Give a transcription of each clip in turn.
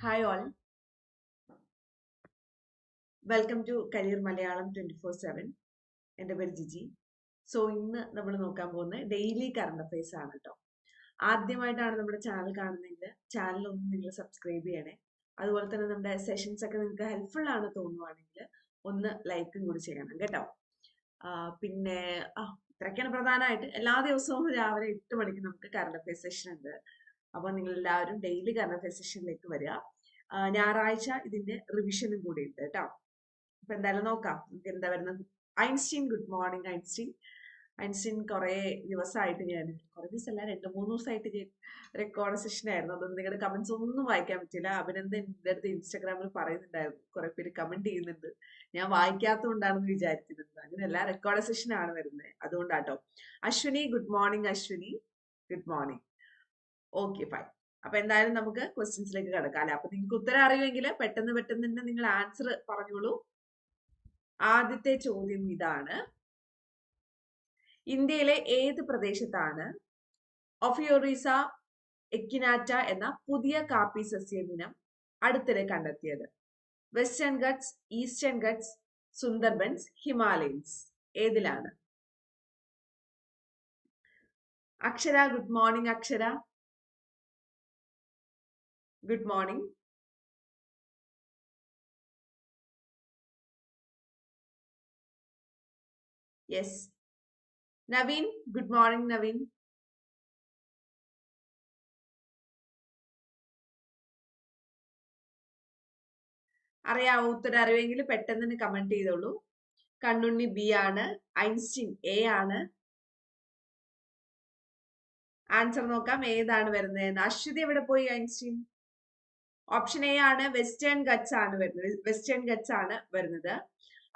Hi all welcome to career Malayalam twenty four seven എന്റെ പേര് Jiji. So ഇന്ന് നമ്മൾ നോക്കാൻ പോകുന്നത് ഡെയിലി കറണ്ട് അഫയേഴ്സ് ആണ് കേട്ടോ ആദ്യമായിട്ടാണ് നമ്മുടെ ചാനൽ കാണുന്നതെങ്കിൽ ചാനൽ ഒന്ന് നിങ്ങൾ സബ്സ്ക്രൈബ് ചെയ്യണേ. അതുപോലെ തന്നെ നമ്മുടെ സെഷൻസ് ഒക്കെ നിങ്ങൾക്ക് ഹെൽപ്ഫുൾ ആണ് തോന്നുവാണെങ്കിൽ ഒന്ന് ലൈക്കും കൂടി ചെയ്യണം കേട്ടോ. പിന്നെ ഇത്രയ്ക്കാണ് പ്രധാനമായിട്ട്. എല്ലാ ദിവസവും രാവിലെ എട്ട് മണിക്ക് നമുക്ക് കറണ്ട് അഫയേഴ്സ് സെഷൻ ഉണ്ട്. അപ്പോൾ നിങ്ങൾ എല്ലാവരും ഡെയിലി അഫയേഴ്സ് സെഷനിലേക്ക് വരിക ഞായറാഴ്ച ഇതിന്റെ റിവിഷനും കൂടി ഉണ്ട് കേട്ടോ. അപ്പൊ എന്തായാലും നോക്കാം. നമുക്ക് എന്താ വരുന്നത്? Einstein good morning Einstein. Einstein കുറെ ദിവസമായിട്ട് ഞാൻ കുറെ ദിവസമല്ല രണ്ട് മൂന്ന് ദിവസമായിട്ട് ഞാൻ റെക്കോർഡ് സെഷൻ ആയിരുന്നു. അതൊന്നും നിങ്ങളുടെ കമന്റ്സ് ഒന്നും വായിക്കാൻ പറ്റില്ല. അഭിനന്ദൻ എന്റെ അടുത്ത് ഇൻസ്റ്റാഗ്രാമിൽ പറയുന്നുണ്ടായിരുന്നു. കുറെ പേര് കമന്റ് ചെയ്യുന്നുണ്ട്. ഞാൻ വായിക്കാത്തതുകൊണ്ടാണെന്ന് വിചാരിക്കുന്നുണ്ട് അങ്ങനെയല്ല റെക്കോർഡ് സെഷൻ ആണ് വരുന്നത്. അതുകൊണ്ടാട്ടോ. Ashwini good morning Ashwini. Good morning okay fine അപ്പൊ എന്തായാലും നമുക്ക് ക്വസ്റ്റ്യൻസിലേക്ക് കിടക്കാം അല്ലെ? അപ്പൊ നിങ്ങൾക്ക് ഉത്തരം അറിയുമെങ്കിൽ പെട്ടെന്ന് പെട്ടെന്ന് തന്നെ നിങ്ങൾ ആൻസർ പറഞ്ഞോളൂ. ആദ്യത്തെ ചോദ്യം ഇതാണ്. ഇന്ത്യയിലെ ഏത് പ്രദേശത്താണ് ഒഫിയോറിസ എക്കിനാറ്റ എന്ന പുതിയ കാപ്പി സസ്യദിനം അടുത്തിടെ കണ്ടെത്തിയത്? Western Ghats Eastern Ghats Sundarbans Himalayans. ഏതിലാണ്? Akshara good morning Akshara. Good morning yes Naveen good morning Naveen അറിയാവോ ഉത്തരം അറിയുമെങ്കിൽ പെട്ടെന്ന് കമന്റ് ചെയ്തോളൂ. കണ്ണുണ്ണി ബി ആണ് ഐൻസ്റ്റീൻ എ ആണ്. ആൻസർ നോക്കാം ഏതാണ് വരുന്നത് അശ്വതി എവിടെ പോയി ഐൻസ്റ്റീൻ? ഓപ്ഷൻ എ ആണ് വെസ്റ്റേൺ ഗട്സ് ആണ് വരുന്നത്. വെസ്റ്റേൺ ഗട്സ് ആണ് വരുന്നത്.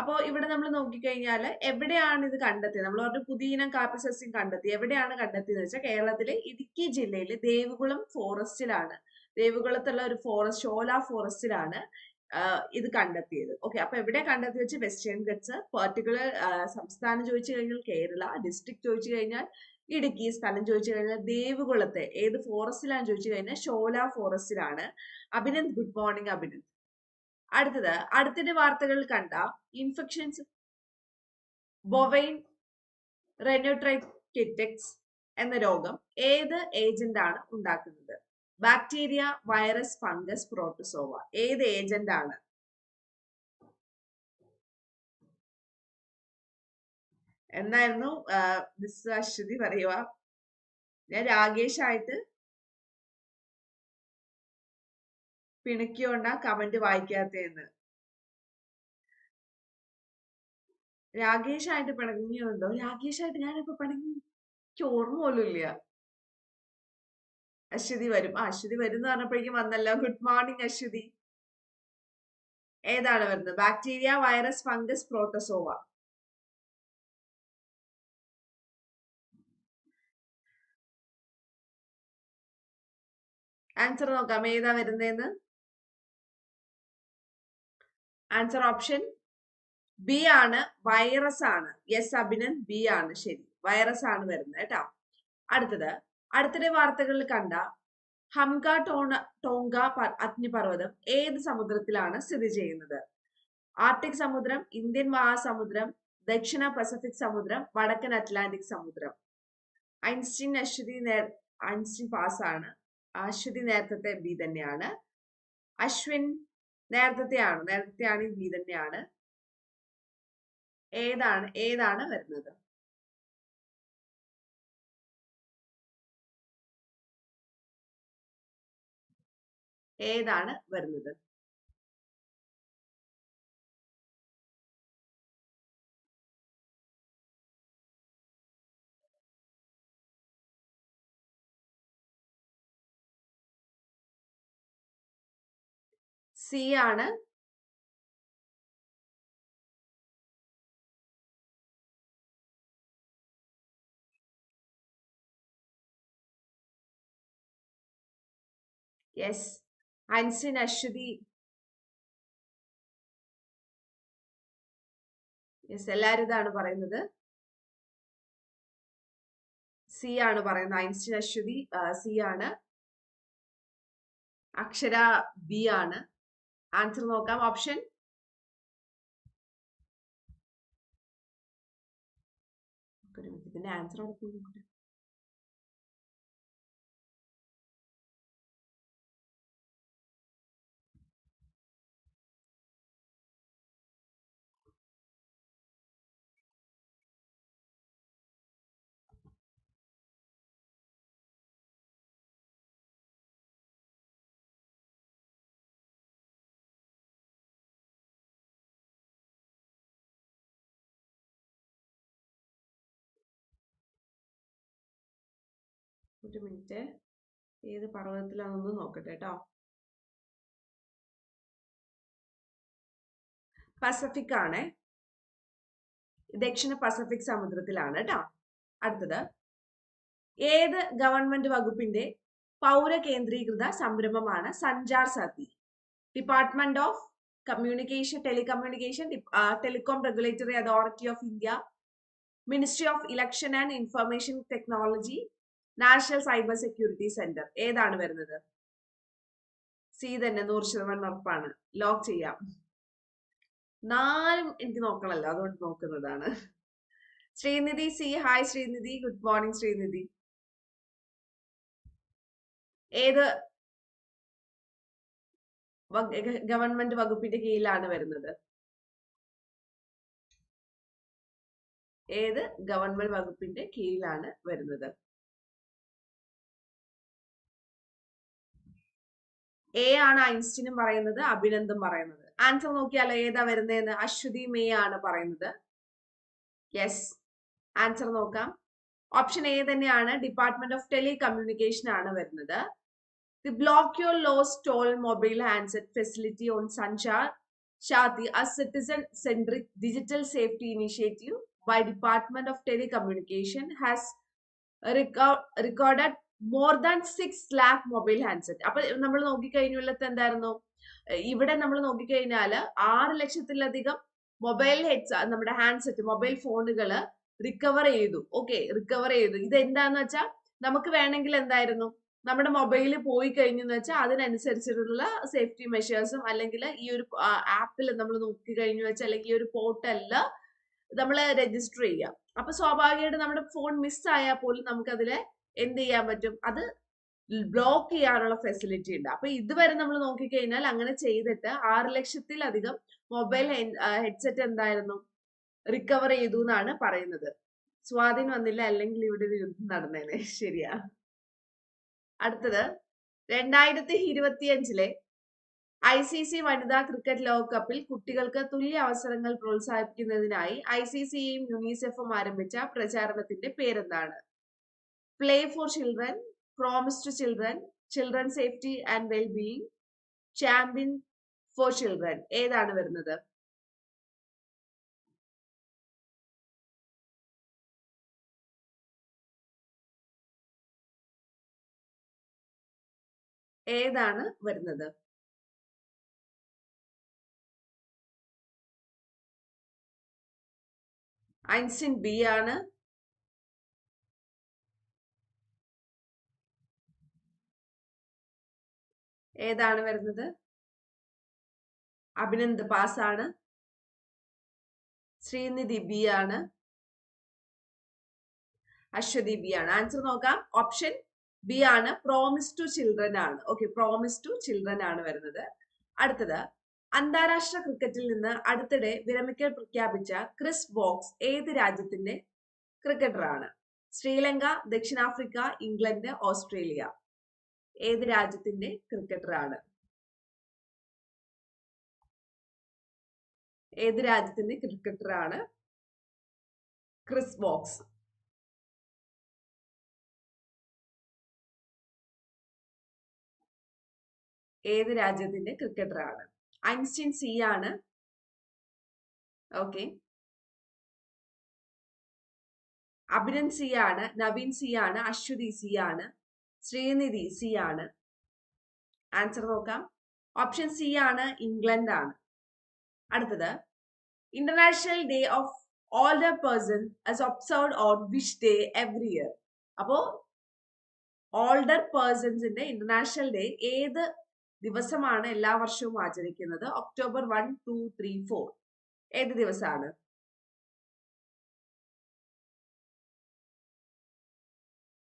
അപ്പോ ഇവിടെ നമ്മൾ നോക്കിക്കഴിഞ്ഞാൽ എവിടെയാണ് ഇത് കണ്ടെത്തിയത്? നമ്മൾ ഒരു പുതിയനം കാപ്പി സസ്യം കണ്ടെത്തി. എവിടെയാണ് കണ്ടെത്തിയെന്ന് വെച്ചാൽ കേരളത്തിലെ ഇടുക്കി ജില്ലയിൽ ദേവികുളം ഫോറസ്റ്റിലാണ്. ദേവികുളത്തുള്ള ഒരു ഫോറസ്റ്റ് ഷോല ഫോറസ്റ്റിലാണ് ഇത് കണ്ടെത്തിയത്. ഓക്കെ അപ്പൊ എവിടെ കണ്ടെത്തി വെച്ച് വെസ്റ്റേൺ ഗട്സ് പെർട്ടിക്കുലർ സംസ്ഥാനം ചോദിച്ചു കഴിഞ്ഞാൽ കേരള ഡിസ്ട്രിക്ട് ചോദിച്ചു കഴിഞ്ഞാൽ ഇടുക്കി സ്ഥലം ചോദിച്ചു കഴിഞ്ഞാൽ ദേവികുളത്തെ ഏത് ഫോറസ്റ്റിലാണ് ചോദിച്ചു കഴിഞ്ഞാൽ ഷോല ഫോറസ്റ്റിലാണ് അഭിനന്ദ് ഗുഡ് മോർണിംഗ് അഭിനന്ദ്. അടുത്തത് അടുത്തിടെ വാർത്തകൾ കണ്ട ഇൻഫെക്ഷൻസ് ബൊവൈൻ റെനോട്രൈറ്റിക്സ് എന്ന രോഗം ഏത് ഏജന്റ് ആണ് ഉണ്ടാക്കുന്നത്? ബാക്ടീരിയ വൈറസ് ഫംഗസ് പ്രോട്ടോസോവ ഏത് ഏജന്റ് ആണ്? എന്തായിരുന്നു മിസ് അശ്വതി പറയുക. ഞാൻ രാകേഷ് ആയിട്ട് പിണുക്കിയോണ്ട കമന്റ് വായിക്കാത്തതെന്ന് രാകേഷ് ആയിട്ട് പിണങ്ങിയുണ്ടോ? രാകേഷ് ആയിട്ട് ഞാനിപ്പോ പിണങ്ങി. എനിക്ക് ഓർമ്മ പോലും ഇല്ല. അശ്വതി വരും. ആ അശ്വതി വരും എന്ന് പറഞ്ഞപ്പോഴേക്കും വന്നല്ലോ. Good morning Ashwathy. ഏതാണ് വരുന്നത്? Bacteria virus fungus protozoa. Answer നോക്കാം ഏതാ വരുന്നതെന്ന് ആൻസർ ഓപ്ഷൻ ബി ആണ് വൈറസ് ആണ്. യെസ് അഭിനൻ ബി ആണ്. ശരി വൈറസ് ആണ് വരുന്നത് കേട്ടോ. അടുത്തത് അടുത്തിടെ വാർത്തകളിൽ കണ്ട ഹംഗ ടോണ ടോങ്ക അഗ്നിപർവതം ഏത് സമുദ്രത്തിലാണ് സ്ഥിതി ചെയ്യുന്നത്? ആർട്ടിക് സമുദ്രം ഇന്ത്യൻ മഹാസമുദ്രം ദക്ഷിണ പസഫിക് സമുദ്രം വടക്കൻ അറ്റ്ലാന്റിക് സമുദ്രം. ഐൻസ്റ്റീൻ അശ്വതി ഐൻസ്റ്റീൻ പാസ്സാണ്. അശ്വതി നേരത്തെ ബി തന്നെയാണ്. അശ്വിൻ നേരത്തെ ആണ് നേരത്തെ ആണ് ബി തന്നെയാണ്. ഏതാണ് ഏതാണ് വരുന്നത്? ഏതാണ് വരുന്നത്? സി ആണ്. യെസ് അൻസിൻ അശ്വതി യെസ് എല്ലാരും ഇതാണ് പറയുന്നത്. സി ആണ് പറയുന്നത്. ഐൻസ്റ്റീൻ അശ്വതി സി ആണ്. അക്ഷര ബി ആണ്. ആൻസർ നോക്കാം. ഓപ്ഷൻ ഇതിന്റെ ആൻസർ അവിടെ ഒരു മിനിറ്റ്. ഏത് പർവതത്തിലാണെന്ന് നോക്കട്ടെ കേട്ടോ പസഫിക് ആണ്. ദക്ഷിണ പസഫിക് സമുദ്രത്തിലാണ് കേട്ടോ അടുത്തത്. ഏത് ഗവൺമെന്റ് വകുപ്പിന്റെ പൗര കേന്ദ്രീകൃത സംരംഭമാണ് Sanchar Saathi department of communication telecommunication telecom regulatory authority of India ministry of election and information technology national cyber security centre. ഏതാണ് വരുന്നത്? സി തന്നെ നൂറ് ശതമാനം ഉറപ്പാണ്. ലോക്ക് ചെയ്യാം. നാലും എനിക്ക് നോക്കണല്ലോ അതുകൊണ്ട് നോക്കുന്നതാണ്. Srinidhi C hi Srinidhi good morning Srinidhi. ഏത് ഗവൺമെന്റ് വകുപ്പിന്റെ കീഴിലാണ് വരുന്നത്? ഏത് ഗവൺമെന്റ് വകുപ്പിന്റെ കീഴിലാണ് വരുന്നത്? എ ആണ് ഐൻസ്റ്റീനും പറയുന്നത് അഭിനന്ദും പറയുന്നത്. ആൻസർ നോക്കിയാലോ ഏതാ വരുന്നതെന്ന്? അശ്വതി മേ ആണ് പറയുന്നത്. യെസ് ആൻസർ നോക്കാം. ഓപ്ഷൻ എ തന്നെയാണ്. ഡിപ്പാർട്ട്മെന്റ് ഓഫ് ടെലികമ്മ്യൂണിക്കേഷൻ ആണ് വരുന്നത്. The block your lost stolen mobile handset facility on Sanchar Saathi a citizen centric digital safety initiative by department of telecommunication has recorded more than six lakh mobile handset അപ്പൊ നമ്മൾ നോക്കിക്കഴിഞ്ഞുള്ളത് എന്തായിരുന്നു? ഇവിടെ നമ്മൾ നോക്കിക്കഴിഞ്ഞാൽ ആറ് ലക്ഷത്തിലധികം മൊബൈൽ ഹെഡ്സ് നമ്മുടെ ഹാൻഡ്സെറ്റ് മൊബൈൽ ഫോണുകൾ റിക്കവർ ചെയ്തു. ഓക്കെ റിക്കവർ ചെയ്തു. ഇത് എന്താന്ന് വെച്ചാൽ നമുക്ക് വേണമെങ്കിൽ എന്തായിരുന്നു? നമ്മുടെ മൊബൈൽ പോയി കഴിഞ്ഞെന്ന് വെച്ചാൽ അതിനനുസരിച്ചിട്ടുള്ള സേഫ്റ്റി മെഷേഴ്സും അല്ലെങ്കിൽ ഈ ഒരു ആപ്പിൽ നമ്മൾ നോക്കി കഴിഞ്ഞു വെച്ചാൽ അല്ലെങ്കിൽ ഈ ഒരു പോർട്ടലിൽ നമ്മൾ രജിസ്റ്റർ ചെയ്യാം. അപ്പൊ സ്വാഭാവികമായിട്ട് നമ്മുടെ ഫോൺ മിസ്സായാൽ പോലും നമുക്ക് അതിലെ എന്ത് ചെയ്യാൻ പറ്റും? അത് ബ്ലോക്ക് ചെയ്യാനുള്ള ഫെസിലിറ്റി ഉണ്ട്. അപ്പൊ ഇതുവരെ നമ്മൾ നോക്കിക്കഴിഞ്ഞാൽ അങ്ങനെ ചെയ്തിട്ട് ആറ് ലക്ഷത്തിലധികം മൊബൈൽ ഹെഡ്സെറ്റ് എന്തായിരുന്നു? റിക്കവർ ചെയ്തു എന്നാണ് പറയുന്നത്. സ്വാധീനം വന്നില്ല. അല്ലെങ്കിൽ ഇവിടെ ഒരു യുദ്ധം നടന്നേനെ. ശരിയാ. അടുത്തത്. രണ്ടായിരത്തി ഇരുപത്തിയഞ്ചിലെ ഐ സി സി വനിതാ ക്രിക്കറ്റ് ലോകകപ്പിൽ കുട്ടികൾക്ക് തുല്യ അവസരങ്ങൾ പ്രോത്സാഹിപ്പിക്കുന്നതിനായി ഐ സി സിയും യുനിസെഫും ആരംഭിച്ച പ്രചാരണത്തിന്റെ പേരെന്താണ്? Play for children promise to children children safety and wellbeing champion for children ഏതാണ് വരുന്നത്? ഏതാണ് വരുന്നത്? ഐൻസിൻ ബി ആണ്. ഏതാണ് വരുന്നത്? അഭിനന്ദ് പാസാണ്. ശ്രീനിധി ബി ആണ്. അശ്വതി ബി ആണ്. ആൻസർ നോക്കാം. ഓപ്ഷൻ ബി ആണ്. പ്രോമിസ് ടു ചിൽഡ്രൻ ആണ്. ഓക്കെ പ്രോമിസ് ടു ചിൽഡ്രൻ ആണ് വരുന്നത്. അടുത്തത് അന്താരാഷ്ട്ര ക്രിക്കറ്റിൽ നിന്ന് അടുത്തിടെ വിരമിക്കൽ പ്രഖ്യാപിച്ച ക്രിസ് ബോക്സ് ഏത് രാജ്യത്തിന്റെ ക്രിക്കറ്ററാണ് ശ്രീലങ്ക ദക്ഷിണാഫ്രിക്ക ഇംഗ്ലണ്ട് ഓസ്ട്രേലിയ. ഏത് രാജ്യത്തിന്റെ ക്രിക്കറ്ററാണ്? ഏത് രാജ്യത്തിന്റെ ക്രിക്കറ്ററാണ്? Chris Woakes. ഏത് രാജ്യത്തിന്റെ ക്രിക്കറ്ററാണ്? ഐൻസ്റ്റീൻ സി ആണ്. ഓക്കെ. അഭിനന്ദ് സി ആണ് നവീൻ സി ആണ് അശ്വതി സി ആണ്. ശ്രീനിധി സി ആണ്. ആൻസർ നോക്കാം. ഓപ്ഷൻ സി ആണ് ഇംഗ്ലണ്ട് ആണ്. അടുത്തത്. International day of older person as observed on which day every year അപ്പോ ഓൾഡർ പേഴ്സൺസിന്റെ ഇന്റർനാഷണൽ ഡേ ഏത് ദിവസമാണ് എല്ലാ വർഷവും ആചരിക്കുന്നത്? October one two three four ഏത് ദിവസമാണ്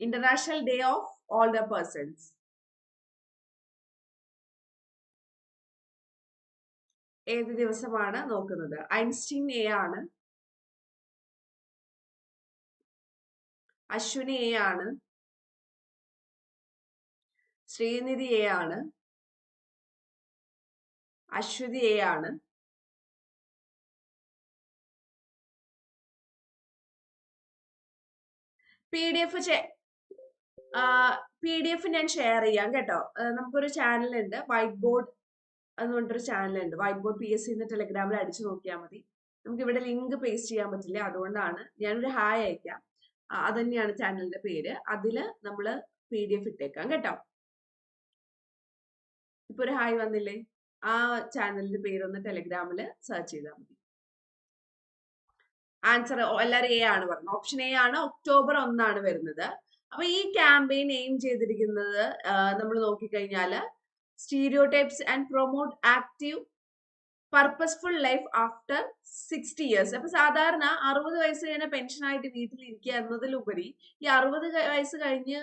international day of older persons. ഏത് ദിവസമാണ് നോക്കുന്നത്? ഐൻസ്റ്റീൻ എ ആണ്. അശ്വിനി എ ആണ്. ശ്രീനിധി എ ആണ്. അശ്വതി എ ആണ്. P D F P D F ഞാൻ ഷെയർ ചെയ്യാം കേട്ടോ. നമുക്കൊരു ചാനലുണ്ട് വൈറ്റ് ബോർഡ് എന്ന് പറഞ്ഞിട്ടൊരു ചാനലുണ്ട് white board P S C ടെലഗ്രാമിൽ അടിച്ചു നോക്കിയാൽ മതി. നമുക്ക് ഇവിടെ ലിങ്ക് പേസ്റ്റ് ചെയ്യാൻ പറ്റില്ല? അതുകൊണ്ടാണ് ഞാനൊരു ഹായ് അയക്കാം. അത് തന്നെയാണ് ചാനലിന്റെ പേര്. അതിൽ നമ്മൾ പി ഡി എഫ് ഇട്ടേക്കാം കേട്ടോ. ഇപ്പൊ ഒരു ഹായ് വന്നില്ലേ? ആ ചാനലിന്റെ പേരൊന്ന് ടെലിഗ്രാമിൽ സെർച്ച് ചെയ്താൽ മതി. ആൻസർ എല്ലാവരും എ ആണ് പറഞ്ഞത്. ഓപ്ഷൻ എ ആണ്. ഒക്ടോബർ ഒന്നാണ് വരുന്നത്. അപ്പൊ ഈ ക്യാമ്പയിൻ എയിം ചെയ്തിരിക്കുന്നത് നമ്മൾ നോക്കിക്കഴിഞ്ഞാൽ stereotypes and promote active purposeful life after sixty years അപ്പൊ സാധാരണ അറുപത് വയസ്സ് കഴിഞ്ഞ പെൻഷനായിട്ട് വീട്ടിൽ ഇരിക്കുക എന്നതിലുപരി ഈ അറുപത് വയസ്സ് കഴിഞ്ഞ്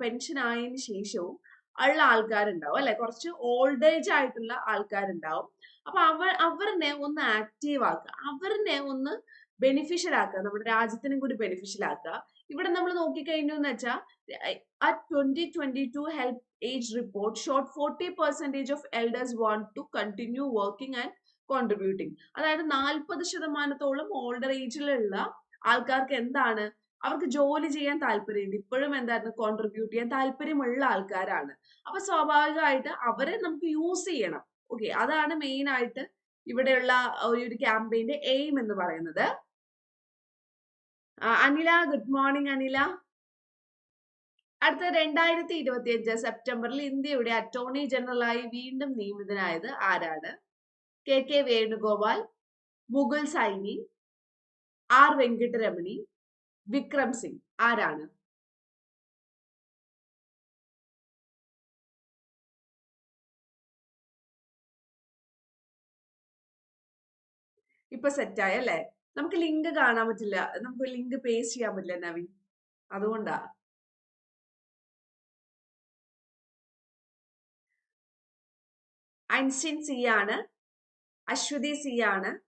പെൻഷൻ ആയതിനു ശേഷവും ഉള്ള ആൾക്കാരുണ്ടാവും അല്ലെ? കുറച്ച് ഓൾഡ് ഏജ് ആയിട്ടുള്ള ആൾക്കാരുണ്ടാവും. അപ്പൊ അവർ അവരിനെ ഒന്ന് ആക്റ്റീവ് ആക്കുക. അവരിനെ ഒന്ന് ബെനിഫിഷ്യൽ ആക്കുക. നമ്മുടെ രാജ്യത്തിനും കൂടി ബെനിഫിഷ്യൽ ആക്കുക. ഇവിടെ നമ്മൾ നോക്കിക്കഴിഞ്ഞു എന്ന് വെച്ചാൽ at twenty twenty two help age report short forty percentage of elders want to continue working and contributing അതായത് നാൽപ്പത് ശതമാനത്തോളം ഓൾഡർ ഏജിലുള്ള ആൾക്കാർക്ക് എന്താണ്? അവർക്ക് ജോലി ചെയ്യാൻ താല്പര്യമുണ്ട്. ഇപ്പോഴും എന്തായിരുന്നു? കോൺട്രിബ്യൂട്ട് ചെയ്യാൻ താല്പര്യമുള്ള ആൾക്കാരാണ്. അപ്പൊ സ്വാഭാവികമായിട്ട് അവരെ നമുക്ക് യൂസ് ചെയ്യണം. ഓക്കെ അതാണ് മെയിൻ ആയിട്ട് ഇവിടെയുള്ള ഒരു ക്യാമ്പയിന്റെ എയിം എന്ന് പറയുന്നത്. Anila good morning Anila. അടുത്ത രണ്ടായിരത്തി ഇരുപത്തി അഞ്ച് സെപ്റ്റംബറിൽ ഇന്ത്യയുടെ അറ്റോർണി ജനറലായി വീണ്ടും നിയമിതനായത് ആരാണ്? K K Venugopal Mukul Saini R Venkataramani Vikram Singh. ആരാണ്? ഇപ്പൊ സെറ്റായ അല്ലേ? നമുക്ക് ലിങ്ക് കാണാൻ പറ്റില്ല. നമുക്ക് ലിങ്ക് പേസ്റ്റ് ചെയ്യാൻ പറ്റില്ല നവീൻ അതുകൊണ്ടാ. ഐൻസ്റ്റീൻ സി ആണ്. അശ്വതി സി ആണ്.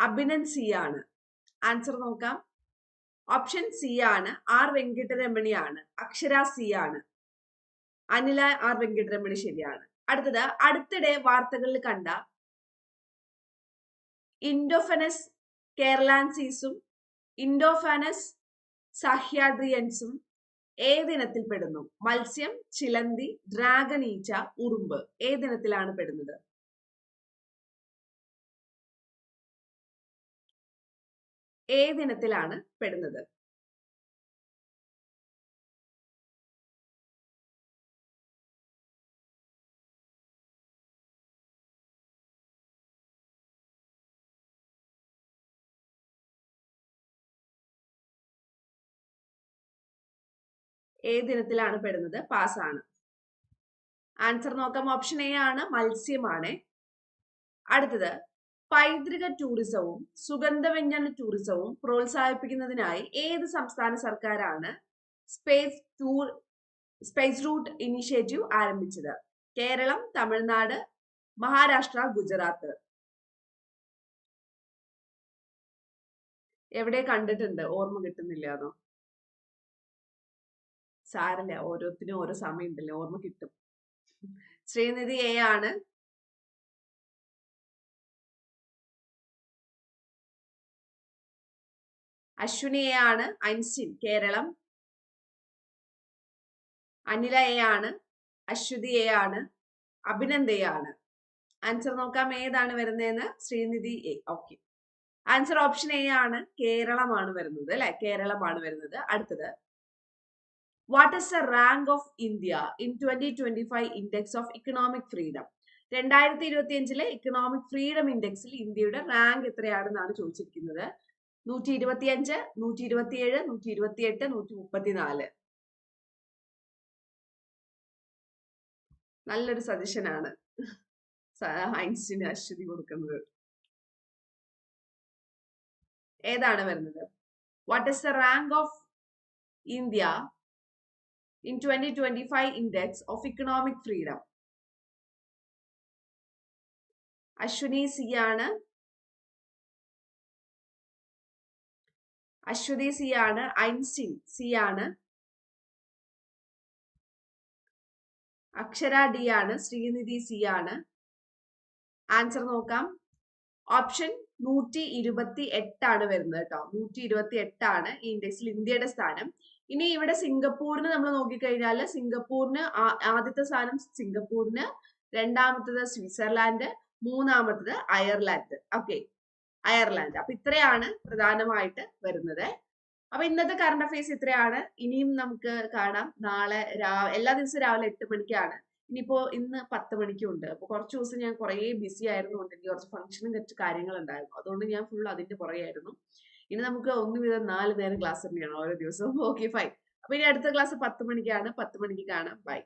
അഭിനൻ സി ആണ്. ആൻസർ നോക്കാം. ഓപ്ഷൻ സി ആണ്. ആർ വെങ്കിട്ടരമണി ആണ്. അക്ഷര സി ആണ്. അനില ആർ വെങ്കിട്ടരമണി ശരിയാണ്. അടുത്തത് അടുത്തിടെ വാർത്തകളിൽ കണ്ട ഇൻഡോഫനസ് കേരളാൻസീസും ഇൻഡോഫാനസ് സഹ്യാഡ്രിയൻസും ഏതിനത്തിൽ പെടുന്നു. മത്സ്യം ചിലന്തി ഡ്രാഗൺ ഈച്ച ഉറുമ്പ് ഏതിനത്തിലാണ് പെടുന്നത്. ഏതിനത്തിലാണ് പെടുന്നത്. ഏതിനത്തിലാണ് പെടുന്നത്? പാസ് ആണ്. ആൻസർ നോക്കാം. ഓപ്ഷൻ എ ആണ്. മത്സ്യമാണ്. അടുത്തത്. പൈതൃക ടൂറിസവും സുഗന്ധവ്യഞ്ജന ടൂറിസവും പ്രോത്സാഹിപ്പിക്കുന്നതിനായി ഏത് സംസ്ഥാന സർക്കാരാണ് space tour space route initiative ആരംഭിച്ചത്? കേരളം തമിഴ്നാട് മഹാരാഷ്ട്ര ഗുജറാത്ത്. എവിടെ കണ്ടിട്ടുണ്ട്? ഓർമ്മ കിട്ടുന്നില്ല അതോ? സാരല്ല ഓരോത്തിനും ഓരോ സമയം ഉണ്ടല്ലോ ഓർമ്മ കിട്ടും. ശ്രീനിധി എ ആണ്. അശ്വിനി എ ആണ്. ഐൻസ്റ്റീൻ കേരളം. അനില എ ആണ്. അശ്വതി എ ആണ്. അഭിനന്ദ് എ ആണ്. ആൻസർ നോക്കാം ഏതാണ് വരുന്നതെന്ന്? Srinidhi A okay answer option A ആണ്. കേരളമാണ് വരുന്നത് അല്ലെ? കേരളമാണ് വരുന്നത്. അടുത്തത്. What is the rank of India in twenty twenty five index of economic freedom രണ്ടായിരത്തി ഇരുപത്തി അഞ്ചിലെ ഇക്കണോമിക് ഫ്രീഡം ഇൻഡെക്സിൽ ഇന്ത്യയുടെ റാങ്ക് എത്രയാണെന്നാണ് ചോദിച്ചിരിക്കുന്നത്? നൂറ്റി ഇരുപത്തി അഞ്ച് നൂറ്റി ഇരുപത്തി ഏഴ് നൂറ്റി ഇരുപത്തി എട്ട് നൂറ്റി മുപ്പത്തിനാല് നല്ലൊരു സജഷൻ ആണ് ഐൻസ്റ്റീൻ അശ്വതി കൊടുക്കുന്നത്. ഏതാണ് വരുന്നത്? What is the rank of India twenty five index of economic freedom Ashwini C ആണ്. അശ്വതി സി ആണ്. ഐൻസ്റ്റീൻ സി ആണ്. അക്ഷര ഡി ആണ്. ശ്രീനിധി സി ആണ്. ആൻസർ നോക്കാം. ഓപ്ഷൻ നൂറ്റി ഇരുപത്തി എട്ടാണ് വരുന്നത് കേട്ടോ. നൂറ്റി ഇരുപത്തി എട്ടാണ് ഈ ഇൻഡെക്സിൽ ഇന്ത്യയുടെ സ്ഥാനം. ഇനി ഇവിടെ സിംഗപ്പൂരിന് നമ്മൾ നോക്കിക്കഴിഞ്ഞാൽ സിംഗപ്പൂരിന് ആദ്യത്തെ സ്ഥാനം സിംഗപ്പൂരിന് രണ്ടാമത്തത് സ്വിറ്റ്സർലാൻഡ് മൂന്നാമത്തത് അയർലാൻഡ്. Okay Ireland. അപ്പൊ ഇത്രയാണ് പ്രധാനമായിട്ട് വരുന്നത്. അപ്പൊ ഇന്നത്തെ കറണ്ട് അഫയേഴ്സ് ഇത്രയാണ്. ഇനിയും നമുക്ക് കാണാം. നാളെ രാവിലെ എല്ലാ ദിവസവും രാവിലെ എട്ട് മണിക്കാണ്. ഇനിയിപ്പോ ഇന്ന് പത്ത് മണിക്കുണ്ട്. അപ്പൊ കുറച്ച് ദിവസം ഞാൻ കുറേ ബിസി ആയിരുന്നുകൊണ്ട് എനിക്ക് കുറച്ച് ഫംഗ്ഷനും കുറച്ച് കാര്യങ്ങളുണ്ടായിരുന്നു. അതുകൊണ്ട് ഞാൻ ഫുൾ അതിന്റെ പുറകെയായിരുന്നു. ഇനി നമുക്ക് ഒന്ന് വിധം നാല് നേരം ക്ലാസ് തന്നെയാണ് ഓരോ ദിവസവും. ഓക്കെ ഫൈൻ അപ്പൊ ഇനി അടുത്ത ക്ലാസ് പത്ത് മണിക്കാണ്. പത്ത് മണിക്ക് കാണാം. ബൈ